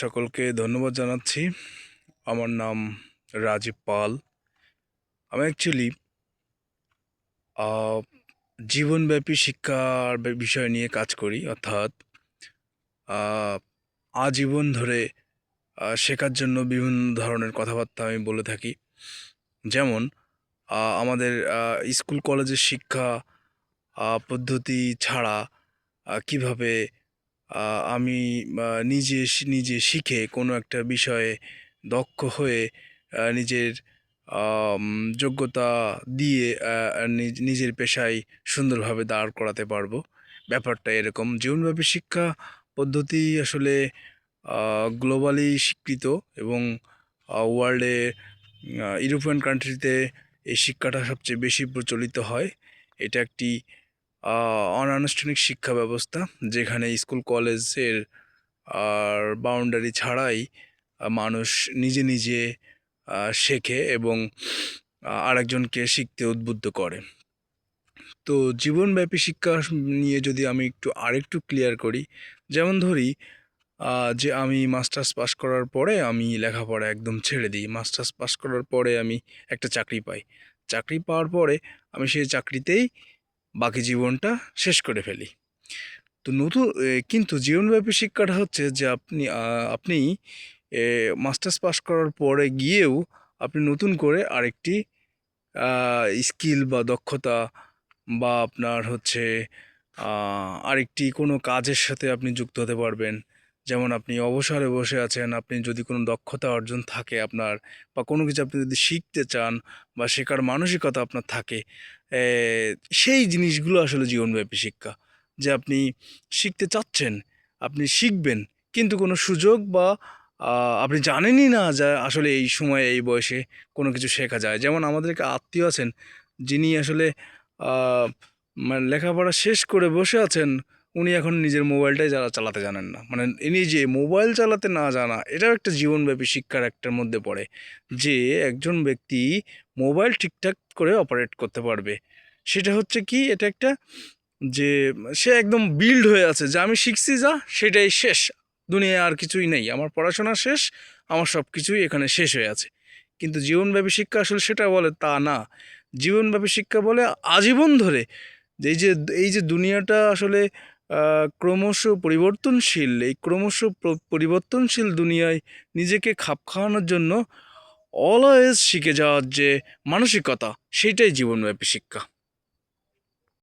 সকলকে ধন্যবাদ জানাচ্ছি। আমার নাম রাজীব পাল। আমি অ্যাকচুয়ালি জীবনব্যাপী শিক্ষার বিষয় নিয়ে কাজ করি, অর্থাৎ আজীবন ধরে শেখার জন্য বিভিন্ন ধরনের কথাবার্তা আমি বলে থাকি। যেমন আমাদের স্কুল কলেজের শিক্ষা পদ্ধতি ছাড়া কীভাবে আমি নিজে নিজে শিখে কোনো একটা বিষয়ে দক্ষ হয়ে নিজের যোগ্যতা দিয়ে নিজ- নিজের পেশায় সুন্দরভাবে দাঁড় করাতে পারব। ব্যাপারটা এরকম। জীবনব্যাপী শিক্ষা পদ্ধতি আসলে গ্লোবালি স্বীকৃত এবং ওয়ার্ল্ডে ইউরোপিয়ান কান্ট্রিতে এই শিক্ষাটা সবচেয়ে বেশি প্রচলিত হয়। এটা একটি অনানুষ্ঠানিক শিক্ষা ব্যবস্থা, যেখানে স্কুল, কলেজের আর বাউন্ডারি ছাড়াই মানুষ নিজে নিজে শেখে এবং আরেকজনকে শিখতে উদ্বুদ্ধ করে। তো জীবনব্যাপী শিক্ষা নিয়ে যদি আমি একটু আরেকটু ক্লিয়ার করি, যেমন ধরি যে আমি মাস্টার্স পাস করার পরে আমি লেখাপড়া একদম ছেড়ে দিই। মাস্টার্স পাস করার পরে আমি একটা চাকরি পাই। চাকরি পাওয়ার পরে আমি সেই চাকরিতেই বাকি জীবনটা শেষ করে ফেলি। তো নতুন কিন্তু জীবনব্যাপী শিক্ষাটা হচ্ছে যে আপনি আপনি মাস্টার্স পাস করার পরে গিয়েও আপনি নতুন করে আরেকটি স্কিল বা দক্ষতা বা আপনার হচ্ছে আরেকটি কোনো কাজের সাথে আপনি যুক্ত হতে পারবেন। যেমন আপনি অবসরে বসে আছেন, আপনি যদি কোনো দক্ষতা অর্জন থাকে আপনার বা কোনো কিছু আপনি যদি শিখতে চান বা শেখার মানসিকতা আপনার থাকে সেই জিনিসগুলো আসলে জীবনব্যাপী শিক্ষা। যে আপনি শিখতে চাচ্ছেন, আপনি শিখবেন, কিন্তু কোনো সুযোগ বা আপনি জানেনই না যা আসলে এই সময়ে, এই বয়সে কোনো কিছু শেখা যায়। যেমন আমাদের আত্মীয় আছেন, যিনি আসলে মানে লেখাপড়া শেষ করে বসে আছেন উনি এখন নিজের মোবাইলটাই চালা- চালাতে জানেন না। মানে ইনি যে মোবাইল চালাতে না জানা, এটাও একটা জীবনব্যাপী শিক্ষার একটার মধ্যে পড়ে যে একজন ব্যক্তি মোবাইল ঠিকঠাক করে অপারেট করতে পারবে। সেটা হচ্ছে কি, এটা একটা যে সে একদম বিল্ড হয়ে আছে, যে আমি শিখছি যা, সেটাই শেষ। দুনিয়ায় আর কিছুই নেই, আমার পড়াশোনা শেষ, আমার সব কিছুই এখানে শেষ হয়ে আছে। কিন্তু জীবনব্যাপী শিক্ষা আসলে সেটা বলে তা না। জীবনব্যাপী শিক্ষা বলে আজীবন ধরে, এই যে এই যে দুনিয়াটা আসলে ক্রমশ পরিবর্তনশীল। এই ক্রমশ পরিবর্তনশীল দুনিয়ায় নিজেকে খাপ খাওয়ানোর জন্য অলওয়েজ শিখে যাওয়ার যে মানসিকতা সেইটাই জীবনব্যাপী শিক্ষা।